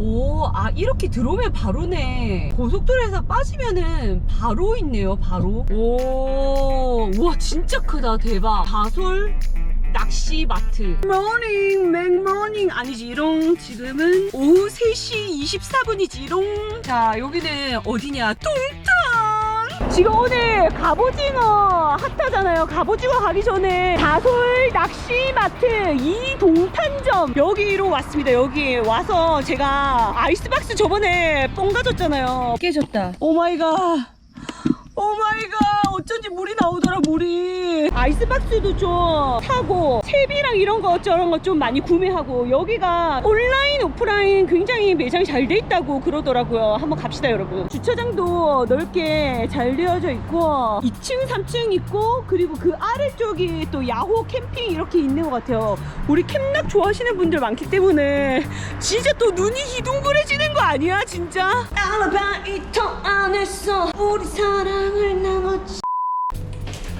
오, 아, 이렇게 들어오면 바로네. 고속도로에서 빠지면은 바로 있네요, 바로. 오, 우와, 진짜 크다, 대박. 다솔 낚시 마트. 모닝, 맥모닝. 아니지롱. 지금은 오후 3시 24분이지롱. 자, 여기는 어디냐? 뚱땅! 지금 오늘 갑오징어 핫하잖아요. 갑오징어 가기 전에 다솔 낚시 마트 이동탄점 여기로 왔습니다. 여기 와서 제가 아이스박스 저번에 뽕 가졌잖아요. 깨졌다. 오마이갓. 오마이갓 어쩐지 물이 나오더라 물이 아이스박스도 좀 사고 채비랑 이런 거 저런 거좀 많이 구매하고 여기가 온라인 오프라인 굉장히 매장이 잘 돼 있다고 그러더라고요. 한번 갑시다 여러분. 주차장도 넓게 잘 되어져 있고 2층 3층 있고 그리고 그 아래쪽이 또 야호 캠핑 이렇게 있는 것 같아요. 우리 캠락 좋아하시는 분들 많기 때문에 진짜 또 눈이 희둥그레지는 거 아니야 진짜? 알라바이터 안에서 우리 사랑을 나눴지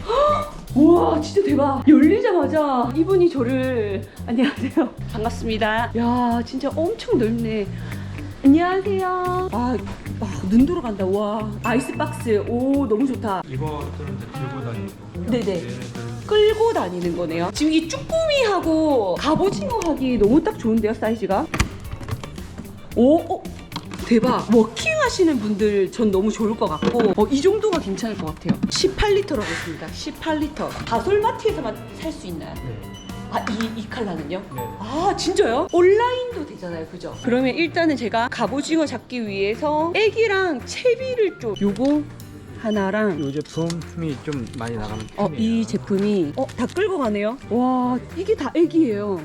우와 진짜 대박. 열리자마자 이분이 저를 안녕하세요. 반갑습니다. 야 진짜 엄청 넓네. 안녕하세요. 아, 아, 눈 돌아간다. 와 아이스박스. 오 너무 좋다. 이거들은 이제 들고 다니고. 네네. 얘네들은 끌고 다니는 거네요. 지금 이 쭈꾸미하고 갑오징어 하기 너무 딱 좋은데요, 사이즈가? 오, 어, 대박. 워킹 하시는 분들 전 너무 좋을 것 같고, 어, 이 정도가 괜찮을 것 같아요. 18리터라고 했습니다. 18리터. 다솔마트에서만 살 수 있나요? 네. 아, 이, 이 칼라는요? 네. 아 진짜요? 온라인도 되잖아요 그죠? 그러면 일단은 제가 갑오징어 잡기 위해서 애기랑 채비를 좀 요거 하나랑 이 제품이 좀 많이 나가는 어, 편이에요. 이 제품이 어, 다 끌고 가네요. 와, 이게 다 애기예요.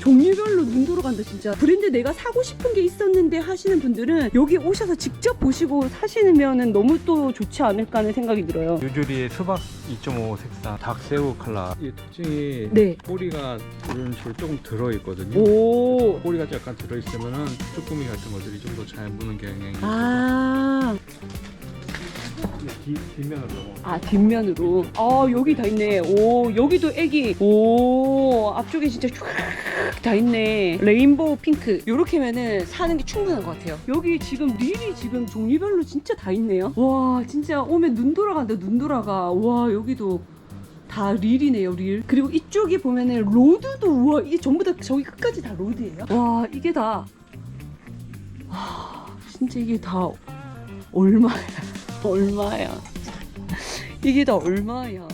종류별로 눈 돌아간다 진짜. 브랜드 내가 사고 싶은 게 있었는데 하시는 분들은 여기 오셔서 직접 보시고 사시면은 너무 또 좋지 않을까 하는 생각이 들어요. 유주리의 수박 2.5 색상 닭새우 컬러. 이 특징이 네. 꼬리가 이런 식으로 조금 들어있거든요. 오. 꼬리가 약간 들어있으면 은 쭈꾸미 같은 것들이 좀 더 잘 무는 경향이 아, 있어요 뒤, 뒷면으로 아 뒷면으로. 아 여기 다 있네. 오 여기도 애기. 오 앞쪽에 진짜 쫙 다 있네. 레인보우 핑크. 요렇게면은 사는 게 충분한 것 같아요. 여기 지금 릴이 지금 종류별로 진짜 다 있네요. 와 진짜 오면 눈 돌아간다 눈 돌아가. 와 여기도 다 릴이네요 릴. 그리고 이쪽에 보면은 로드도 우와 이게 전부 다 저기 끝까지 다 로드예요. 와 이게 다. 와, 진짜 이게 다 얼마야 얼마야? 이게 다 얼마야?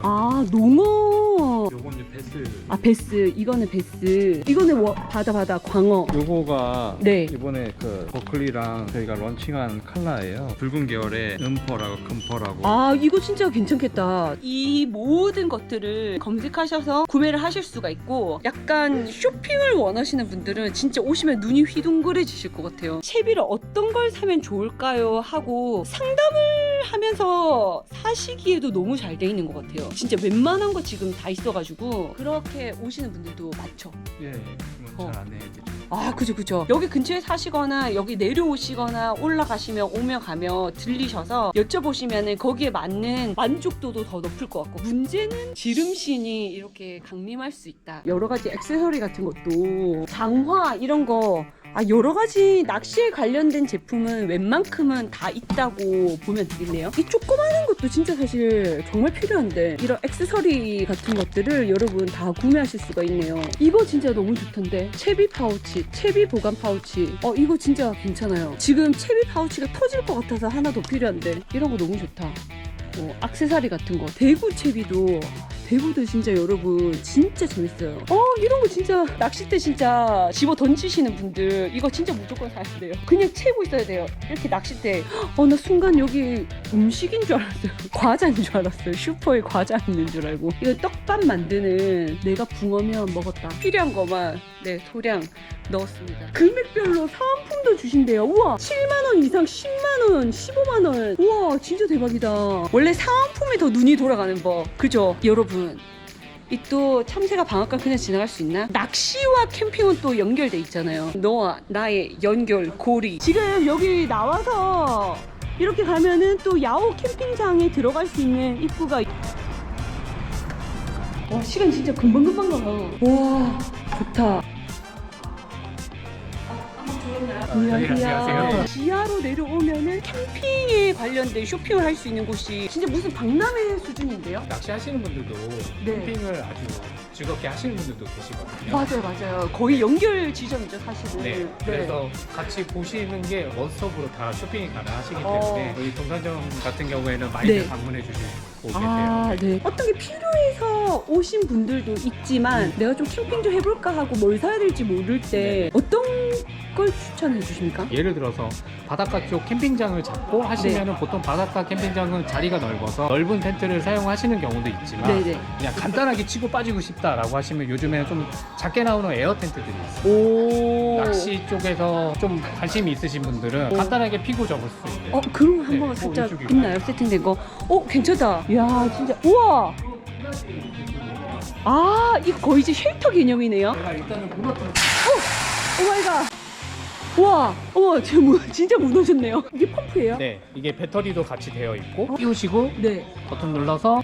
아 농어 요건 이제 베스. 아 베스. 이거는 베스. 이거는 뭐 바다 바다 광어. 요거가 네. 이번에 그 버클리랑 저희가 런칭한 컬러예요. 붉은 계열의 은퍼라고 금퍼라고. 아 이거 진짜 괜찮겠다. 이 모든 것들을 검색하셔서 구매를 하실 수가 있고 약간 쇼핑을 원하시는 분들은 진짜 오시면 눈이 휘둥그레지실 것 같아요. 채비를 어떤 걸 사면 좋을까요? 하고 상담을 하면서 사시기에도 너무 잘 돼 있는 것 같아요. 진짜 웬만한 거 지금 다 있어가지고 그렇게 오시는 분들도 많죠 예, 예. 어. 잘 안내해드리죠 아, 그죠, 그죠. 여기 근처에 사시거나 여기 내려오시거나 올라가시면 오며 가며 들리셔서 여쭤보시면은 거기에 맞는 만족도도 더 높을 것 같고 문제는 지름신이 이렇게 강림할 수 있다. 여러 가지 액세서리 같은 것도 장화 이런 거. 아, 여러 가지 낚시에 관련된 제품은 웬만큼은 다 있다고 보면 되겠네요. 이 조그마한 것도 진짜 사실 정말 필요한데 이런 액세서리 같은 것들을 여러분 다 구매하실 수가 있네요. 이거 진짜 너무 좋던데 채비 파우치, 채비 보관 파우치. 어 이거 진짜 괜찮아요. 지금 채비 파우치가 터질 것 같아서 하나 더 필요한데 이런 거 너무 좋다. 뭐 악세사리 같은 거 대구 채비도 대구도 진짜 여러분 진짜 재밌어요. 어 이런 거 진짜 낚싯대 진짜 집어 던지시는 분들 이거 진짜 무조건 사야 돼요. 그냥 채고 있어야 돼요. 이렇게 낚싯대. 어 나 순간 여기 음식인 줄 알았어요. 과자인 줄 알았어요. 슈퍼에 과자 있는 줄 알고. 이거 떡밥 만드는 내가 붕어면 먹었다. 필요한 거만 네 소량 넣었습니다. 금액별로 사은품도 주신대요. 우와 7만 원 이상 10만 원, 15만 원. 우와 진짜 대박이다. 원래 사은품이 더 눈이 돌아가는 법. 그죠 여러분. 이 또 참새가 방앗간 그냥 지나갈 수 있나? 낚시와 캠핑은 또 연결돼 있잖아요. 너와 나의 연결 고리. 지금 여기 나와서 이렇게 가면은 또 야호 캠핑장에 들어갈 수 있는 입구가. 있- 와 시간 진짜 금방 금방 가. 와 좋다. 아, 들어가 안녕하세요. 지하로 내려오면은 캠핑에 관련된 쇼핑을 할 수 있는 곳이 진짜 무슨 박람회 수준인데요? 낚시하시는 분들도 네. 캠핑을 아주 즐겁게 하시는 분들도 계시거든요. 맞아요, 맞아요. 거의 연결 지점이죠, 사실은. 네, 그래서 같이 보시는 게 원스톱으로 다 쇼핑이 가능하시기 어. 때문에 저희 동산점 같은 경우에는 많이 네. 방문해 주시고 계세요. 아, 네. 어떤 게 필요해서 오신 분들도 있지만 내가 좀 캠핑 좀 해볼까 하고 뭘 사야 될지 모를 때 네. 어떤 걸 추천해 주십니까? 예를 들어서 바닷가 쪽 캠핑장을 잡고 네. 하시면 은 보통 바닷가 캠핑장은 자리가 넓어서 넓은 텐트를 사용하시는 경우도 있지만 네네. 그냥 간단하게 치고 빠지고 싶다라고 하시면 요즘에는 좀 작게 나오는 에어 텐트들이 있어요. 오. 낚시 쪽에서 좀 관심이 있으신 분들은 오. 간단하게 피고 접을 수 있는 어, 그런 거 한번 네, 살짝 어, 이쪽이 있나요? 세팅된 거? 어, 괜찮다. 이야, 진짜. 우와! 아, 이거 거의 이제 쉘터 개념이네요. 제가 일단은 무너뜨려 오마이 갓. 우와, 어머, 저 무, 진짜 무너졌네요. 이게 펌프예요? 네, 이게 배터리도 같이 되어 있고 끼우시고 네. 버튼 눌러서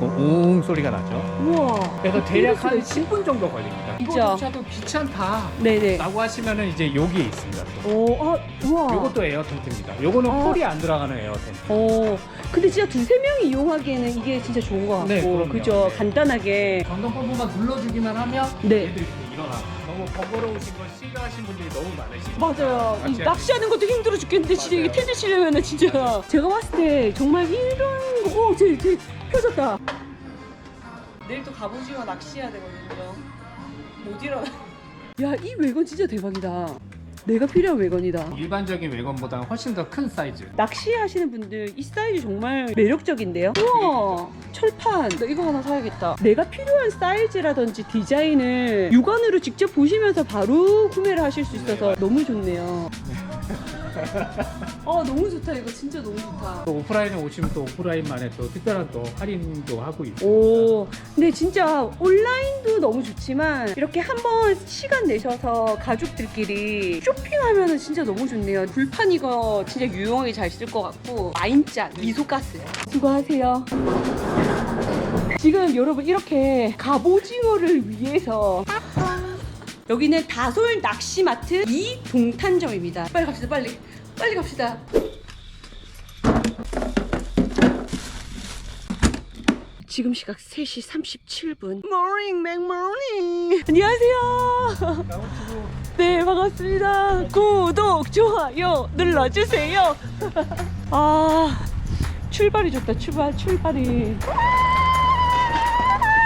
웅 소리가 나죠. 우와. 그래서 대략 수가 한 있지? 10분 정도 걸립니다. 진짜? 이거조차도 귀찮다. 네네. 라고 하시면은 이제 여기에 있습니다. 또. 오, 아, 우와. 요것도 에어 텐트입니다. 요거는 아. 폴이 안 들어가는 에어 텐트. 어, 근데 진짜 두세 명이 이용하기에는 이게 진짜 좋은 것 같고. 네, 그럼요. 그죠? 네. 간단하게. 전동 펌프만 눌러주기만 하면 네. 얘도 이렇게 일어나. 너무 번거로우신 걸 싫어하신 분들이 너무 많으시죠. 맞아요. 이 낚시할 낚시하는 것도 힘들어 죽겠는데 진짜 이게 맞아요. 텐트 치려면은 진짜 제가 봤을 때 정말 이런 거, 오, 제, 제 펴졌다. 내일 또 갑오징어 낚시해야 되거든요. 못 일어나. 야, 이 외건 진짜 대박이다. 내가 필요한 외건이다. 일반적인 외건보다는 훨씬 더 큰 사이즈. 낚시하시는 분들 이 사이즈 정말 매력적인데요? 우와 철판 나 이거 하나 사야겠다 내가 필요한 사이즈라든지 디자인을 육안으로 직접 보시면서 바로 구매를 하실 수 있어서 너무 좋네요 어 너무 좋다 이거 진짜 너무 좋다 또 오프라인에 오시면 또 오프라인만의 또 특별한 또 할인도 하고 있고. 오, 근데 진짜 온라인도 너무 좋지만 이렇게 한번 시간 내셔서 가족들끼리 쇼핑하면은 진짜 너무 좋네요. 불판 이거 진짜 유용하게 잘 쓸 것 같고 와인잔, 미소가스. 수고하세요. 지금 여러분 이렇게 갑오징어를 위해서 여기는 다솔 낚시마트 이동탄점입니다. 빨리 갑시다, 빨리. 빨리 갑시다. 지금 시각 3시 37분. 모닝 맥모닝. 안녕하세요. 네, 반갑습니다. 구독, 좋아요 눌러주세요. 아, 출발이 좋다. 출발, 출발이.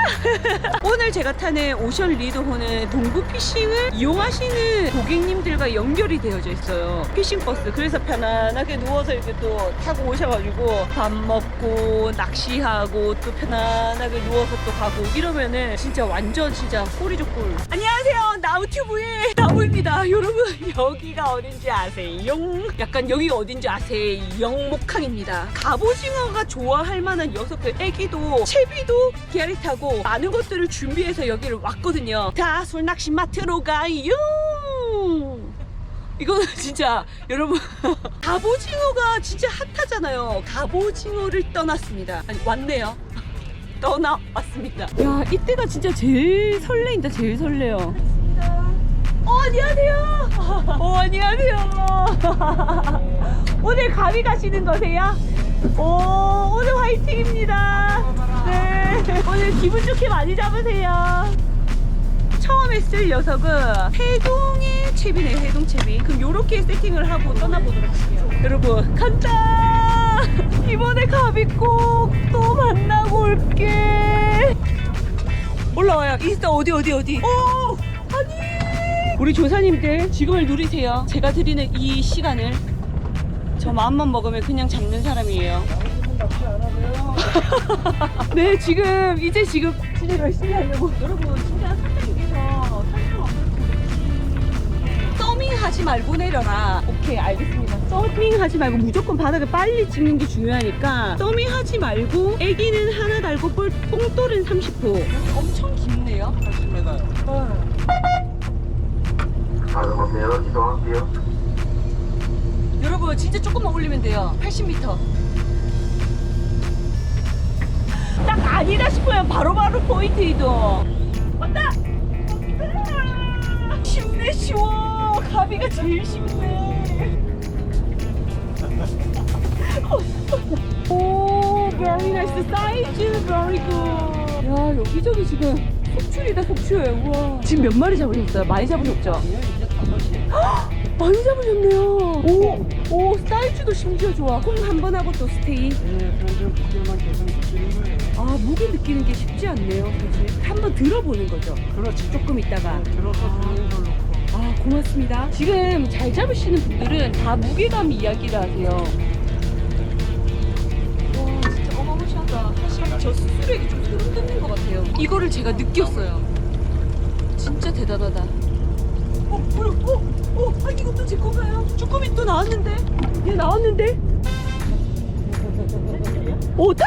오늘 제가 타는 오션 리더호는 동부 피싱을 이용하시는 고객님들과 연결이 되어져 있어요. 피싱 버스. 그래서 편안하게 누워서 이렇게 또 타고 오셔가지고 밥 먹고 낚시하고 또 편안하게 누워서 또 가고 이러면은 진짜 완전 진짜 꿀이죠 꿀. 안녕하세요. 나우튜브의 나우입니다. 여러분 여기가 어딘지 아세요? 약간 여기가 어딘지 아세요? 목항입니다. 갑오징어가 좋아할 만한 녀석들 애기도 채비도 게리타고 많은 것들을 준비해서 여기를 왔거든요. 다 솔낚시 마트로 가요. 이거는 진짜 여러분 갑오징어가 진짜 핫하잖아요. 갑오징어를 떠났습니다. 아니 왔네요. 떠나왔습니다. 야 이때가 진짜 제일 설레인다. 제일 설레요. 어 안녕하세요. 어 안녕하세요. 오늘 가위 가시는 거세요? 오 오늘 화이팅입니다. 네 오늘 기분 좋게 많이 잡으세요. 처음에 쓸 녀석은 해동의 채비네요 해동 채비. 그럼 요렇게 세팅을 하고 떠나보도록 할게요. 여러분 간다 이번에 갑이 꼭또 만나고 올게. 올라와요. 인스타 어디 어디 어디? 오 아니! 우리 조사님들 지금을 누리세요. 제가 드리는 이 시간을. 저 마음만 먹으면 그냥 잡는 사람이에요 네 지금 이제 지금 진짜 열심히 하려고. 여러분 진짜 산책에서 탈수 없는 서밍 하지 말고 내려라. 오케이 알겠습니다. 서밍 하지 말고 무조건 바닥을 빨리 찍는 게 중요하니까 서밍 하지 말고 애기는 하나 달고 볼- 뽕돌은 30호. 엄청 깊네요. 80m 가능하세요? 이동할게요. 여러분 진짜 조금만 올리면 돼요. 80m 딱 아니다 싶으면 바로바로 포인트 이동 왔다 쉽네 쉬워 가비가 제일 쉽네. 오, very nice. 사이즈 very good. 야, 여기저기 지금 속출이다, 속출. 우와. 지금 몇 마리 잡으셨어요? 많이 잡으셨죠? 헉, 많이 잡으셨네요. 오, 오, 사이즈도 심지어 좋아. 콩 한 번 하고 또 스테이. 아, 무게 느끼는 게 쉽지 않네요, 사실. 한번 들어보는 거죠. 그렇지. 조금 있다가. 들어서 들어오는 걸로. 아 고맙습니다. 지금 잘 잡으시는 분들은 다 무게감 이야기를 하세요. 와 진짜 어마무시하다. 사실 저 스스로에게 좀 소름 돋는 것 같아요. 이거를 제가 느꼈어요. 진짜 대단하다. 어, 뭐야? 어, 어, 아 이것도 제 건가요? 쭈꾸미 또 나왔는데? 얘 나왔는데? 어, 딱?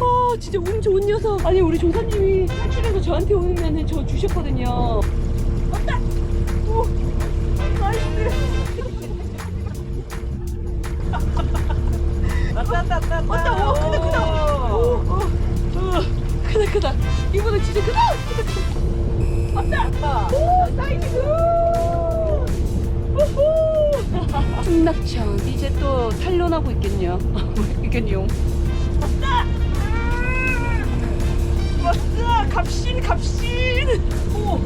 어, 아, 진짜 운 좋은 녀석. 아니, 우리 조사님이 탈출해서 저한테 오면은 저 주셨거든요. 왔다! 오, 나이스. 왔다, 왔다, 왔다. 오, 크다, 크다. 오, 오, 오, 크다, 크다. 이번엔 진짜 크다. 크다, 크다. 왔다. 오, 사이즈 굿. 우후. 충낙천 이제 또 탄련하고 있겠냐? 있겠냐? 왔다. 갑신, 갑신. 오.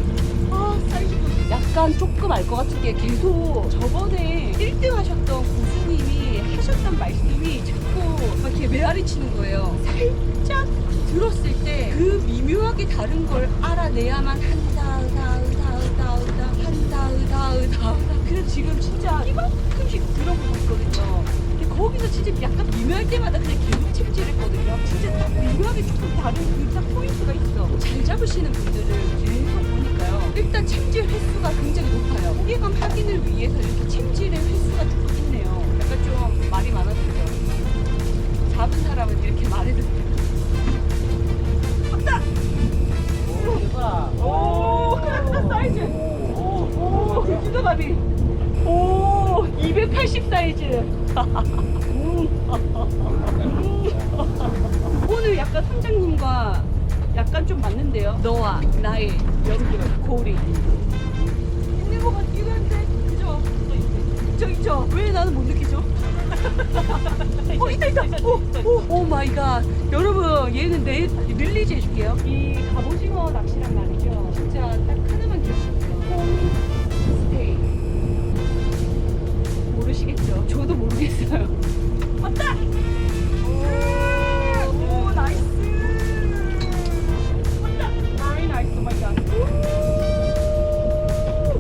아, 사이즈 굿. 약간 조금 알 것 같은 게 계속 저번에 1등 하셨던 고수님이 하셨던 말씀이 자꾸 막 이렇게 메아리 치는 거예요. 살짝 들었을 때 그 미묘하게 다른 걸 알아내야만 한다, 으다, 으다, 으다, 으다, 한다, 으다, 으다, 으다. 그래서 지금 진짜 이만큼씩 들어보고 있거든요. 근데 거기서 진짜 약간 미묘할 때마다 그냥 계속 침질했거든요. 진짜 딱 미묘하게 조금 다른 그딱 포인트가 있어. 잘 잡으시는 분들을 계속 보니까요. 일단 챔질 횟수가 굉장히 높아요. 무게감 확인을 위해서 이렇게 챔질의 횟수가 조금 있네요. 약간 좀 말이 많아졌죠. 잡은 사람 마이 갓. 여러분, 얘는 내 릴리즈 해줄게요. 이 갑오징어 낚시란 말이죠. 진짜 딱 하나만. 홈스테이. 모르시겠죠? 저도 모르겠어요. 왔다! 오, 나이스! 왔다! very nice, oh my god.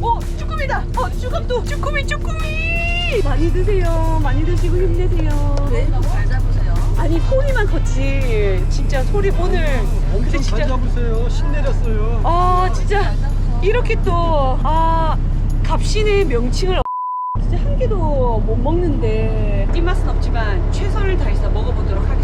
오! 어, 쭈꾸미다! 어! 쭈꾸미, 쭈꾸미! 많이 드세요. 많이 드시고 힘내세요. 잡으세요? 아니, 소리만 컸지. 진짜 소리 오늘. 근데 엄청 진짜. 잘 잡으세요. 신내렸어요. 아, 진짜. 이렇게 또, 아, 갑신의 명칭을 진짜 한 개도 못 먹는데 입맛은 없지만 최선을 다해서 먹어보도록 하겠습니다.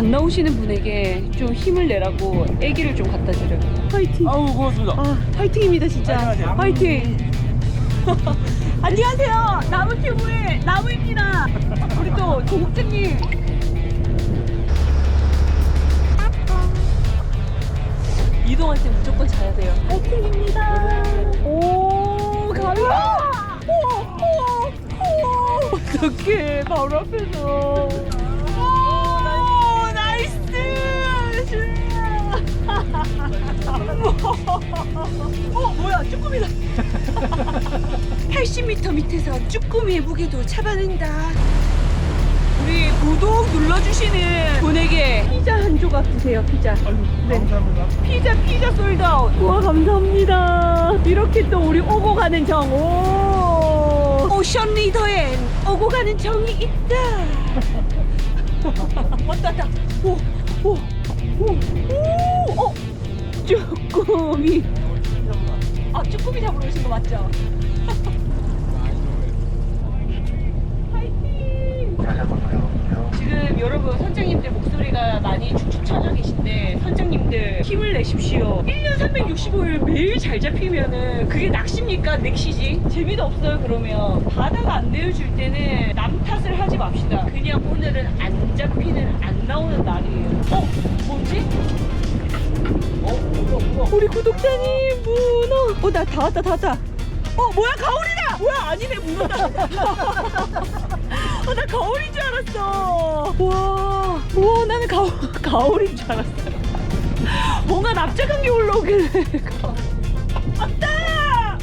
안 나오시는 분에게 좀 힘을 내라고 애기를 좀 갖다 드려. 화이팅. 아우 고맙습니다. 아, 화이팅입니다, 진짜. 화이팅. 안녕하세요. 나무튜브의 나무입니다. 우리 또 조국장님. 이동할 때 무조건 자야 돼요. 화이팅입니다. 오, 오. 어떡해, 바로 앞에서. 어, 뭐야, 쭈꾸미다. 80m 밑에서 쭈꾸미의 무게도 잡아낸다. 우리 구독 눌러주시는 분에게 피자 한 조각 주세요, 피자. 네. 감사합니다. 피자, 피자 솔드아웃. 우와, 감사합니다. 이렇게 또 우리 오고 가는 정, 오. 오션 리더엔 오고 가는 정이 있다. 왔다, 왔다. 오, 오, 오, 오, 어. 쭈꾸미. 아, 쭈꾸미 잡으러 오신 거 맞죠? 파이팅! 지금 여러분 선장님들 목소리가 많이 축축 처져 계신데 선장님들 힘을 내십시오 1년 365일 매일 잘 잡히면은 그게 낚시입니까 낚시지 재미도 없어요 그러면 바다가 안 내어줄 때는 남 탓을 하지 맙시다. 그냥 오늘은 안 잡히는 안 나오는 날이에요. 어? 뭐지? 어, 우리 구독자님 문어. 어, 나 다 왔다, 다 왔다. 어, 뭐야, 가오리다! 뭐야, 아니네, 문어다. 어, 나 가오리인 줄 알았어. 와, 우와, 나는 가, 가오리인 줄 알았어요. 뭔가 납작한 게 올라오길래. 왔다!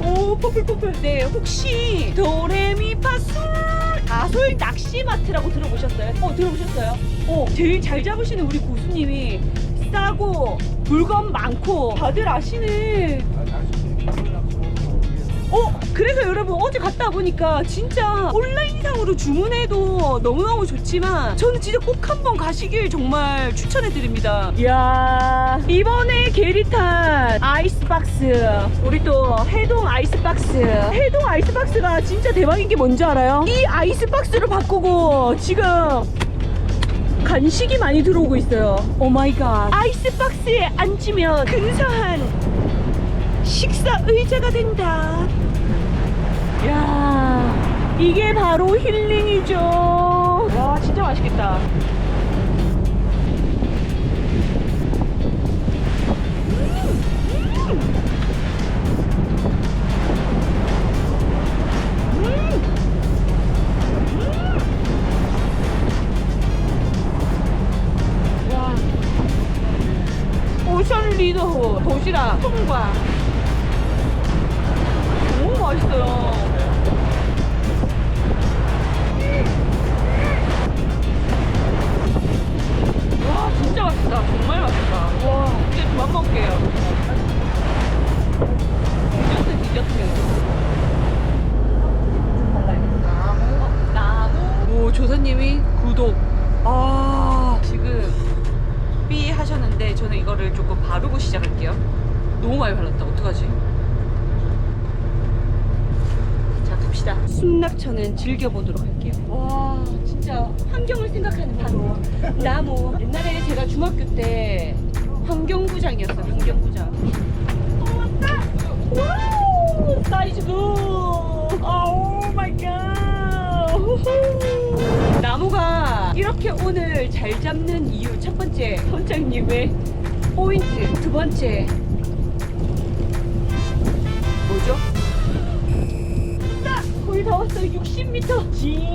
오, 퍼플퍼플. 네, 혹시 도레미파솔 아솔 낚시마트라고 들어보셨어요? 어, 들어보셨어요? 어, 제일 잘 잡으시는 우리 고수님이 싸고 물건 많고 다들 아시는 어 그래서 여러분 어제 갔다 보니까 진짜 온라인상으로 주문해도 너무너무 좋지만 저는 진짜 꼭 한번 가시길 정말 추천해 드립니다 이야 이번에 게리탄 아이스박스 우리 또 해동 아이스박스 해동 아이스박스가 진짜 대박인 게 뭔지 알아요? 이 아이스박스를 바꾸고 지금 간식이 많이 들어오고 있어요 오 마이 갓 아이스박스에 앉으면 근사한 식사 의자가 된다. 야, 이게 바로 힐링이죠. 와, 진짜 맛있겠다. 순낙천은 즐겨보도록 할게요. 와 진짜 환경을 생각하는 바로 나무. 옛날에 제가 중학교 때 환경부장이었어요 환경부장. 와우 사이즈 굿 오 마이 갓. 나무가 이렇게 오늘 잘 잡는 이유 첫 번째 선장님의 포인트 두 번째 왔어요 60m 징.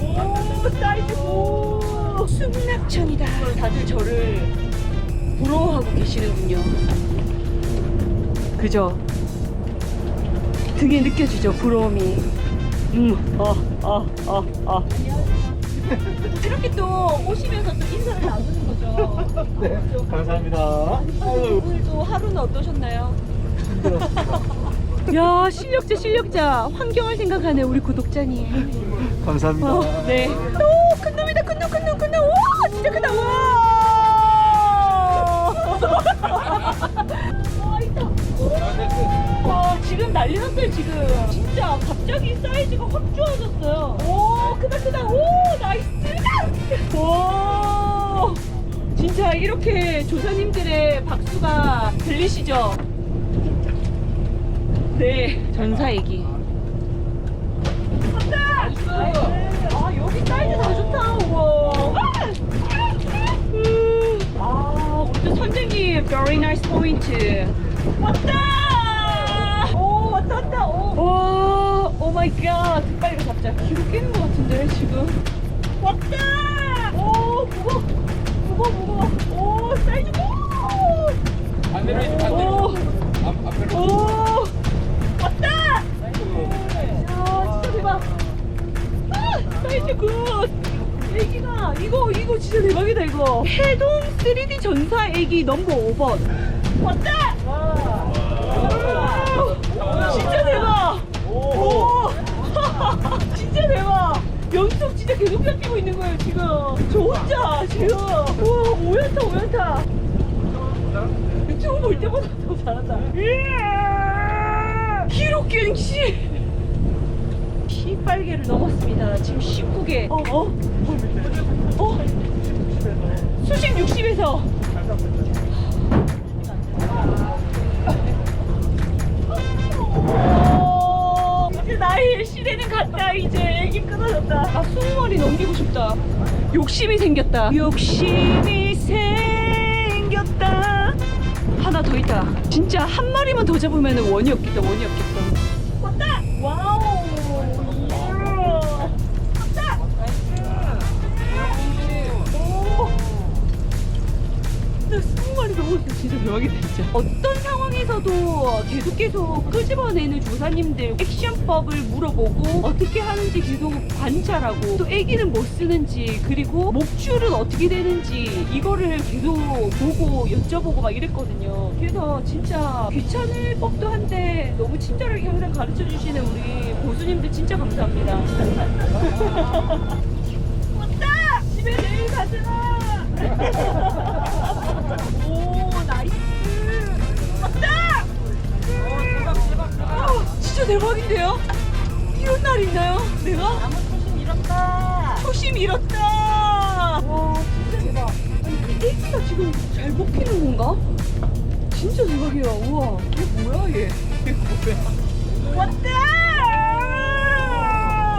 오 사이즈 오. 승낙천이다. 다들 저를 부러워하고 계시는군요. 그죠? 등에 느껴지죠 부러움이. 음어어어어. 이렇게 또 오시면서 또 인사를 나누는 거죠. 네, 감사합니다. 오늘도 하루는 어떠셨나요? 야 실력자 실력자 환경을 생각하는 우리 구독자님 감사합니다. 어, 네. 오, 큰 놈이다, 큰 놈, 큰 놈, 큰 놈. 와, 진짜 크다. 와. 와, 있다. 와, 지금 난리 났어요, 지금. 진짜 갑자기 사이즈가 확 좋아졌어요. 오, 크다, 크다. 오, 나이스. 오. 진짜 이렇게 조사님들의 박수가 들리시죠? 네, 전사 얘기. 아 여기 사이즈 다 좋다 우와. 음. 아 우리 또 선생님 very nice 포인트 왔다! 오 왔다 왔다. 오. 오마이 갓 빨리 이거 잡자. 기로 깨는 것 같은데 지금. 왔다! 오 무거워 무거워 무거워 오 사이즈 오 반대로 해야지 반대로. 오, 앞, 앞으로. 오 199. 애기가 이거 이거 진짜 대박이다 이거. 해동 3D 전사 애기 넘버 5번. 어때? 진짜 대박. 오. 진짜 대박. 연속 진짜 계속 잡히고 있는 거예요 지금. 저 혼자 지금. 와 오연타 오연타. 유튜브 볼 때보다 더 잘한다. 예! 기록 갱신. 18개를 넘었습니다. 지금 19개. 어, 어? 어? 수심 60에서. 어, 시대는 갔다. 이제 애기 끊어졌다. 아, 20마리 넘기고 싶다. 욕심이 생겼다. 욕심이 생겼다. 하나 더 있다. 진짜 한 마리만 더 잡으면 원이 없겠다. 원이 없겠어. 대박이다 진짜 어떤 상황에서도 계속 계속 끄집어내는 조사님들 액션법을 물어보고 어떻게 하는지 계속 관찰하고 또 애기는 뭐 쓰는지 그리고 목줄은 어떻게 되는지 이거를 계속 보고 여쭤보고 막 이랬거든요. 그래서 진짜 귀찮을 법도 한데 너무 친절하게 항상 가르쳐 주시는 우리 고수님들 진짜 감사합니다. 왔다 집에 내일 가잖아 진짜 대박인데요? 이런 날 있나요? 내가? 아무 초심 잃었다. 초심 잃었다! 와 진짜 대박. 아니 그 애기가 지금 잘 먹히는 건가? 진짜 대박이야. 우와. 얘 뭐야 얘? 얘 뭐야? 왔다!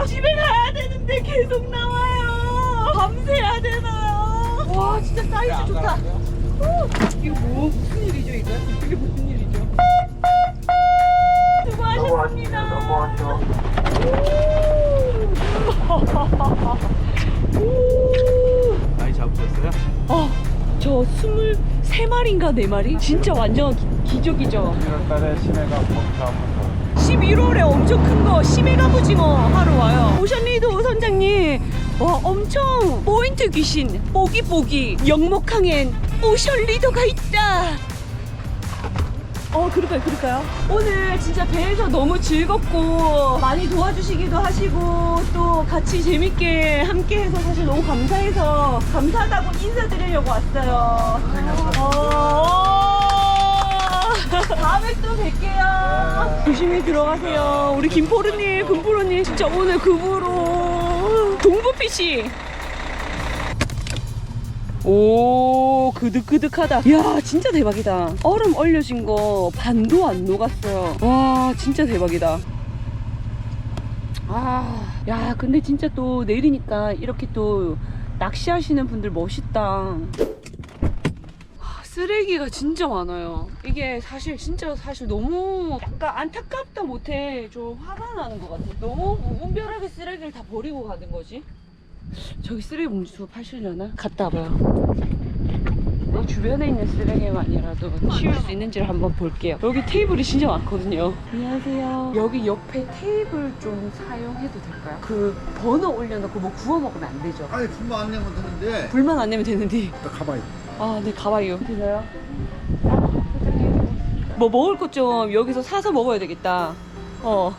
집에 가야 되는데 계속 나와요. 밤새야 되나요? 와 진짜 사이즈 좋다. 오, 이거 뭐 무슨 일이죠 이거? 이게 무슨 넘어가시죠. 오. 많이 잡으셨어요? 어, 저 23마리인가 4마리? 진짜 완전 기- 기적이죠. 1월달에 시내가 범사하면서 11월에 엄청 큰 거 심해가 부징어 하러 와요. 오션리도 선장님, 와 엄청 포인트 귀신, 뽀기뽀기, 영목항엔 오션리더가 있다. 어 그럴까요? 그럴까요? 오늘 진짜 배에서 너무 즐겁고 많이 도와주시기도 하시고 또 같이 재밌게 함께해서 사실 너무 감사해서 감사하다고 인사드리려고 왔어요. 어. 다음에 또 뵐게요. 조심히 들어가세요. 우리 김포르님 금포르님 진짜 오늘 급으로 동부피시 오 그득그득하다. 야 진짜 대박이다. 얼음 얼려진 거 반도 안 녹았어요. 와 진짜 대박이다. 아야 근데 진짜 또 내리니까 이렇게 또 낚시하시는 분들 멋있다. 아, 쓰레기가 진짜 많아요. 이게 사실 진짜 사실 너무 약간 안타깝다 못해. 좀 화가 나는 것 같아. 너무 무분별하게 쓰레기를 다 버리고 가는 거지 저기 쓰레기 봉투 파시려나? 갔다 와봐요. 내 주변에 있는 쓰레기만이라도 치울 수 있는지를 한번 볼게요. 여기 테이블이 진짜 많거든요. 안녕하세요. 여기 옆에 테이블 좀 사용해도 될까요? 그 버너 올려놓고 뭐 구워 먹으면 안 되죠? 아니 불만 안 내면 되는데 불만 안 내면 되는데. 나 가봐요 아, 네, 가봐요. 되나요? 뭐 먹을 것 좀 여기서 사서 먹어야 되겠다. 어.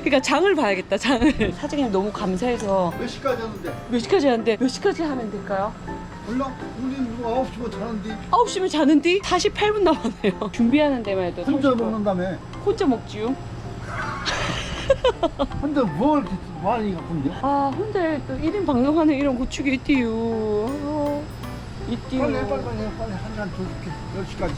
그러니까 장을 봐야겠다, 장을. 사장님 너무 감사해서 몇 시까지 하는데 몇 시까지 하는데 몇 시까지 하면 될까요? 몰라 우리 뭐 9시면 자는데 9시면 자는데 48분 남았네요. 준비하는 데만 해도 혼자 30분. 먹는다며 혼자 먹지요? 근데 뭘 이렇게 많이 갖고인데 아, 혼자 또 1인 방송하는 이런 고축이 있디요. 아, 있디요. 빨리 해, 빨리 빨리 해, 빨리 한 시간 더 줄게 10시까지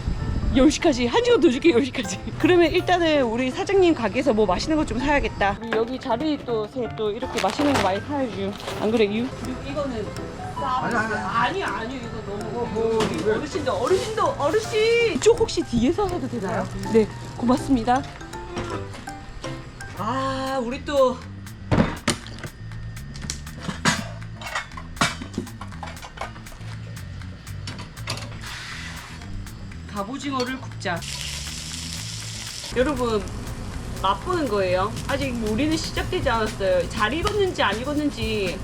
10시까지 한 시간 더 줄게 10시까지. 그러면 일단은 우리 사장님 가게에서 뭐 맛있는 거 좀 사야겠다. 우리 여기 자리 또새또 이렇게 맛있는 거 많이 사야죠 안 그래 유? 이거는 아니, 아니, 아니 아니 이거 너무 뭐, 우리 어르신도 어르신도 어르신! 이쪽 혹시 뒤에서 해도 되나요? 네 고맙습니다. 아 우리 또 갑오징어를 굽자. 여러분 맛보는 거예요. 아직 요리는 시작되지 않았어요. 잘 익었는지 안 익었는지.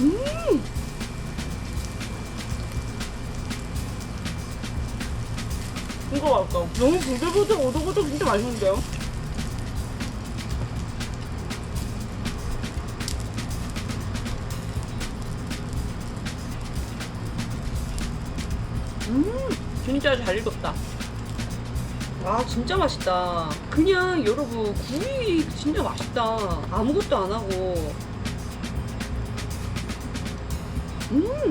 음. 이거 맛있다. 너무 부들부들 오독오독 진짜 맛있는데요? 진짜 잘 익었다. 아, 진짜 맛있다. 그냥 여러분, 구이 진짜 맛있다. 아무것도 안 하고. 음!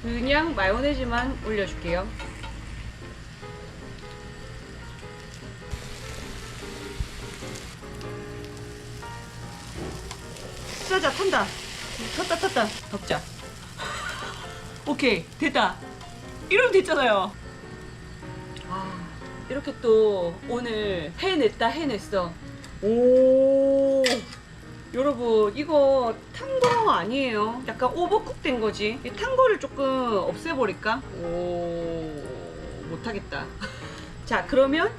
그냥 마요네즈만 올려줄게요. 짜자 탄다. 탔다 탔다. 덮자. 오케이 됐다. 이러면 됐잖아요. 아 이렇게 또 오늘 해냈다 해냈어. 오 여러분 이거 탄 거 아니에요. 약간 오버쿡 된 거지. 이탄 거를 조금 없애버릴까? 오 못하겠다. 자 그러면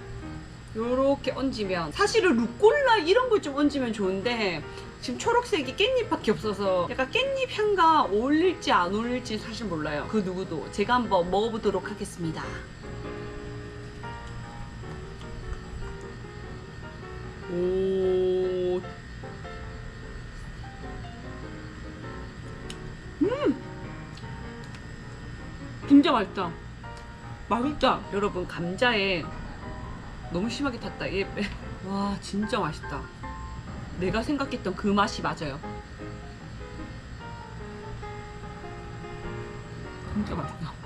요렇게 얹으면 사실은 루꼴라 이런 걸 좀 얹으면 좋은데 지금 초록색이 깻잎밖에 없어서 약간 깻잎 향과 어울릴지 안 어울릴지 사실 몰라요. 그 누구도 제가 한번 먹어보도록 하겠습니다. 오. 음! 진짜 맛있다. 맛있다. 여러분, 감자에 너무 심하게 탔다. 얘. 와, 진짜 맛있다. 내가 생각했던 그 맛이 맞아요. 진짜 맛있다.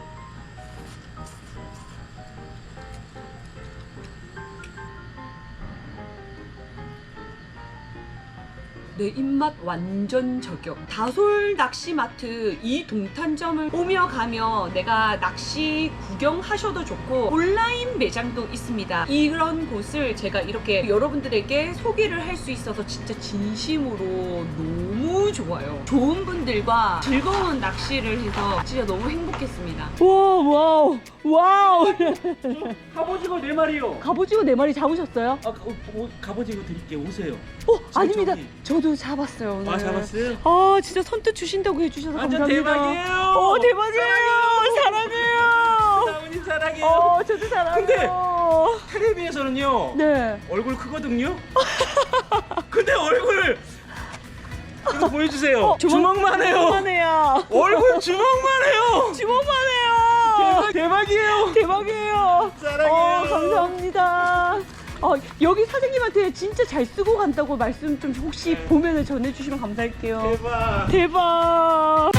내 입맛 완전 저격. 다솔 낚시마트 이 동탄점을 오며 가며 내가 낚시 구경하셔도 좋고 온라인 매장도 있습니다. 이런 곳을 제가 이렇게 여러분들에게 소개를 할 수 있어서 진짜 진심으로 너무 좋아요. 좋은 분들과 즐거운 낚시를 해서 진짜 너무 행복했습니다. 와우 와우 와우 갑오징어 네 마리요. 갑오징어 네 마리 잡으셨어요? 아, 오, 갑오징어 드릴게요. 오세요. 어 아닙니다. 저도 잡았어요 오늘. 아, 잡았어요? 아 진짜 선뜻 주신다고 해주셔서 완전 감사합니다. 대박이에요. 어 대박이에요. 사랑해요. 사모님 사랑해요. 어 저도 사랑해요. 텔레비에서는요. 네. 얼굴 크거든요. 근데 얼굴 이거 보여주세요. 어, 주먹 만 해요. 주먹만 해요. 얼굴 주먹만 해요. 주먹만 해요. 대박 이에요. 대박이에요. 사랑해요. 어 감사합니다. 어, 여기 사장님한테 진짜 잘 쓰고 간다고 말씀 좀 혹시 보면은 전해주시면 감사할게요. 대박. 대박.